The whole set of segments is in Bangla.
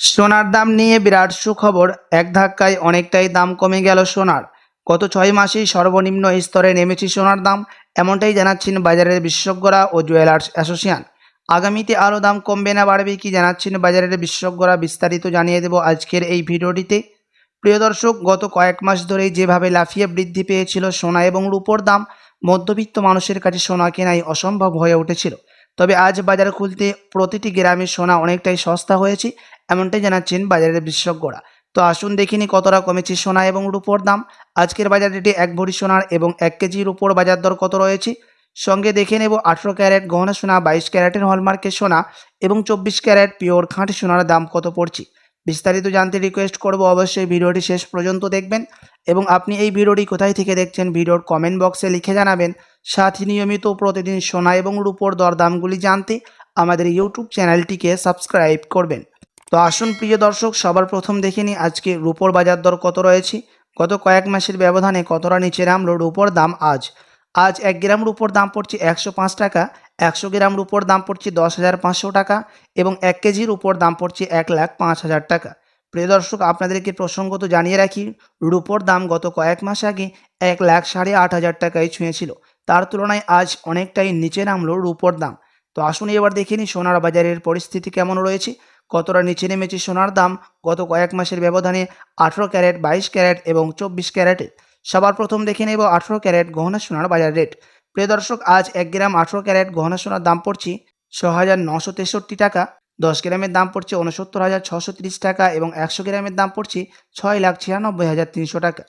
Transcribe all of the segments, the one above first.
সোনার দাম নিয়ে বিরাট সুখবর। এক ধাক্কায় অনেকটাই দাম কমে গেল সোনার। গত ছয় মাসেই সর্বনিম্ন স্তরে নেমেছে সোনার দাম, এমনটাই জানাচ্ছেন বাজারের বিশেষজ্ঞরা ও জুয়েলার্স অ্যাসোসিয়েশন। আগামীতে আরও দাম কমবে না বাড়বে কি জানাচ্ছেন বাজারের বিশেষজ্ঞরা, বিস্তারিত জানিয়ে দেব আজকের এই ভিডিওটিতে। প্রিয় দর্শক, গত কয়েক মাস ধরেই যেভাবে লাফিয়ে বৃদ্ধি পেয়েছিল সোনা এবং রূপোর দাম, মধ্যবিত্ত মানুষের কাছে সোনা কেনাই অসম্ভব হয়ে উঠেছিল। তবে আজ বাজার খুলতে প্রতিটি গ্রামে সোনা অনেকটাই সস্তা হয়েছে, এমনটাই জানাচ্ছেন বাজারের বিশেষজ্ঞরা। তো আসুন দেখিনি কতটা কমেছে সোনা এবং রূপোর দাম। আজকের বাজার রেটে এক ভরি সোনার এবং এক কেজির উপর বাজার দর কত রয়েছে? সঙ্গে দেখে নেব আঠেরো ক্যারেট গহনা সোনা, বাইশ ক্যারেটের হলমার্কের সোনা এবং চব্বিশ ক্যারেট পিওর খাঁটি সোনার দাম কত পড়ছে? বিস্তারিত জানতে রিকোয়েস্ট করব অবশ্যই ভিডিওটি শেষ পর্যন্ত দেখবেন। এবং আপনি এই ভিডিওটি কোথায় থেকে দেখছেন ভিডিওর কমেন্ট বক্সে লিখে জানাবেন। সাথে নিয়মিত প্রতিদিন সোনা এবং রূপোর দরদামগুলি জানতে আমাদের ইউটিউব চ্যানেলটিকে সাবস্ক্রাইব করবেন। তো আসুন প্রিয় দর্শক, সবার প্রথম দেখে নিই আজকে রূপোর বাজার দর কত রয়েছে। গত কয়েক মাসের ব্যবধানে কতটা নিচে নামলো রূপোর দাম আজ? আজ এক গ্রাম রূপোর দাম পড়ছে একশো পাঁচ টাকা, একশো গ্রাম রূপোর দাম পড়ছে দশ হাজার পাঁচশো টাকা এবং এক কেজির উপর দাম পড়ছে এক লাখ পাঁচ হাজার টাকা। প্রিয় দর্শক, আপনাদেরকে প্রসঙ্গত জানিয়ে রাখি, রুপোর দাম গত কয়েক মাস আগে এক লাখ সাড়ে আট হাজার টাকায় ছুঁয়েছিল। তার তুলনায় আজ অনেকটাই নিচে নামলো রুপোর দাম। তো আসুন এবার দেখে নিই সোনার বাজারের পরিস্থিতি কেমন রয়েছে। কতটা নিচে নেমেছে সোনার দাম গত কয়েক মাসের ব্যবধানে? আঠেরো ক্যারেট, বাইশ ক্যারেট এবং চব্বিশ ক্যারেটের সবার প্রথম দেখে নেব আঠেরো ক্যারেট গহনা সোনার বাজার রেট। প্রিয় দর্শক, আজ এক গ্রাম আঠেরো ক্যারেট গহনা সোনার দাম পড়ছে ছ হাজার নশো তেষট্টি টাকা। দশ গ্রামের দাম পড়ছে উনসত্তর হাজার ছশো তিরিশ টাকা এবং একশো গ্রামের দাম পড়ছে ছয় লাখ ছিয়ানব্বই হাজার তিনশো টাকা।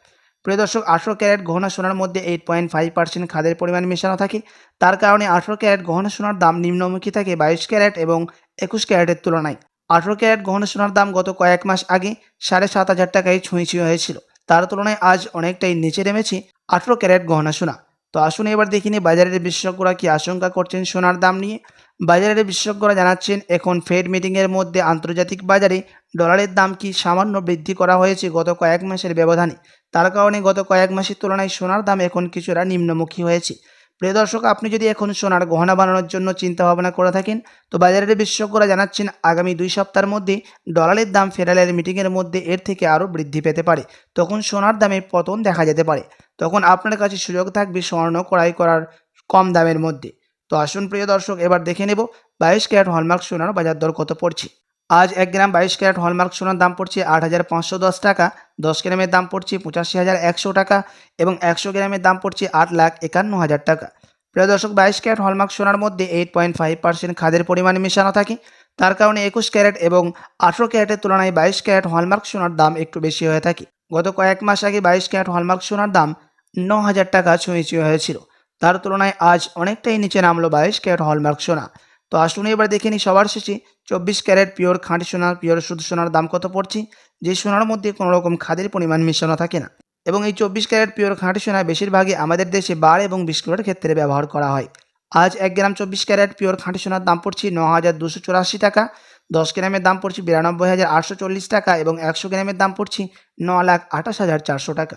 প্রিয় দর্শক, আঠেরো ক্যারেট গহনা সোনার মধ্যে এইট পয়েন্ট ফাইভ পার্সেন্ট খাদের পরিমাণ মেশানো থাকে। তার কারণে আঠেরো ক্যারেট গহনা সোনার দাম নিম্নমুখী থাকে বাইশ ক্যারেট এবং একুশ ক্যারেটের তুলনায়। আঠেরো ক্যারেট গহনা সোনার দাম গত কয়েক মাস আগে সাড়ে সাত হাজার টাকায় ছুঁই ছুঁই হয়েছিল। তার তুলনায় আজ অনেকটাই নিচে নেমেছে আঠেরো ক্যারেট গহনা সোনা। তো আসুন এবার দেখিনি বাজারের বিশেষজ্ঞরা কি আশঙ্কা করছেন সোনার দাম নিয়ে। বাজারের বিশেষজ্ঞরা জানাচ্ছেন, এখন ফেড মিটিংয়ের মধ্যে আন্তর্জাতিক বাজারে ডলারের দাম কি সামান্য বৃদ্ধি করা হয়েছে গত কয়েক মাসের ব্যবধানে? তার কারণে গত কয়েক মাসের তুলনায় সোনার দাম এখন কিছুটা নিম্নমুখী হয়েছে। প্রিয় দর্শক, আপনি যদি এখন সোনার গহনা বানানোর জন্য চিন্তা ভাবনা করে থাকেন, তো বাজারের বিশেষজ্ঞরা জানাচ্ছেন, আগামী দুই সপ্তাহের মধ্যে ডলারের দাম ফেডারেল মিটিংয়ের মধ্যে এর থেকে আরও বৃদ্ধি পেতে পারে। তখন সোনার দামে পতন দেখা যেতে পারে। তখন আপনার কাছে সুযোগ থাকবে স্বর্ণ ক্রয় করার কম দামের মধ্যে। তো আসুন প্রিয় দর্শক, এবার দেখে নেব বাইশ ক্যারেট হলমার্ক সোনার বাজার দর কত পড়ছে। আজ এক গ্রাম বাইশ ক্যারেট হলমার্ক সোনার দাম পড়ছে আট হাজার পাঁচশো দশ টাকা, দশ গ্রামের দাম পড়ছে পঁচাশি হাজার একশো টাকা এবং একশো গ্রামের দাম পড়ছে আট লাখ একান্ন হাজার টাকা। প্রিয় দর্শক, বাইশ ক্যারেট হলমার্ক সোনার মধ্যে এইট পয়েন্ট ফাইভ পার্সেন্ট খাদের পরিমাণ মেশানো থাকে। তার কারণে একুশ ক্যারেট এবং আঠেরো ক্যারেটের তুলনায় বাইশ ক্যারেট হলমার্ক সোনার দাম একটু বেশি হয়ে থাকে। গত কয়েক মাস আগে বাইশ ক্যারেট হলমার্ক সোনার দাম ন হাজার টাকা ছুঁয়ে ছুঁয়ে হয়েছিল। তার তুলনায় আজ অনেকটাই নিচে নামলো বাইশ ক্যারেট হলমার্ক সোনা। তো আসুন এবার দেখে নিই সবার শেষে চব্বিশ ক্যারেট পিওর খাঁটি সোনা, পিওর শুধু সোনার দাম কত পড়ছে, যে সোনার মধ্যে কোনো রকম খাদের পরিমাণ মিশানো থাকে না। এবং এই চব্বিশ ক্যারেট পিওর খাঁটি সোনা বেশিরভাগই আমাদের দেশে বার এবং বিস্কুটের ক্ষেত্রে ব্যবহার করা হয়। আজ এক গ্রাম চব্বিশ ক্যারেট পিওর খাঁটি সোনার দাম পড়ছে ন হাজার দুশো চুরাশি টাকা, দশ গ্রামের দাম পড়ছে বিরানব্বই হাজার আটশো চল্লিশ টাকা এবং একশো গ্রামের দাম পড়ছে ন লাখ আঠাশ হাজার চারশো টাকা।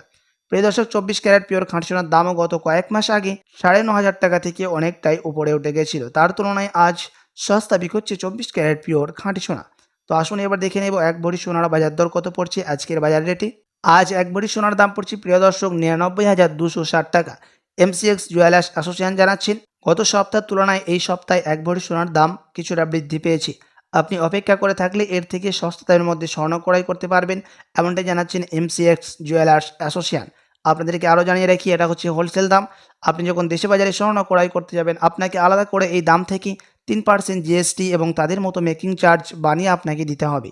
প্রিয় দর্শক, চব্বিশ ক্যারেট পিওর খাঁটি সোনার দামও গত কয়েক মাস আগে সাড়ে ন হাজার টাকা থেকে অনেকটাই উপরে উঠে গেছিল। তার তুলনায় আজ সস্তা বিক হচ্ছে চব্বিশ ক্যারেট পিওর খাঁটি সোনা তো আসুন এবার দেখে নেব এক ভরি সোনার বাজার দর কত পড়ছে আজকের বাজার রেটে। আজ এক ভরি সোনার দাম পড়ছে, প্রিয় দর্শক, নিরানব্বই হাজার দুশো ষাট টাকা। এমসিএক্স জুয়েলার্স অ্যাসোসিয়েশন জানাচ্ছেন, গত সপ্তাহের তুলনায় এই সপ্তাহে এক ভরি সোনার দাম কিছুটা বৃদ্ধি পেয়েছে। আপনি অপেক্ষা করে থাকলে এর থেকে সস্তা দামের মধ্যে স্বর্ণ ক্রয় করতে পারবেন, এমনটাই জানাচ্ছেন এমসিএক্স জুয়েলার্স অ্যাসোসিয়েশন। আপনাদেরকে আরও জানিয়ে রাখি, এটা হচ্ছে হোলসেল দাম। আপনি যখন দেশে বাজারে স্বর্ণ ক্রয় করতে যাবেন, আপনাকে আলাদা করে এই দাম থেকে তিন পার্সেন্ট জিএসটি এবং তাদের মতো মেকিং চার্জ বানিয়ে আপনাকে দিতে হবে।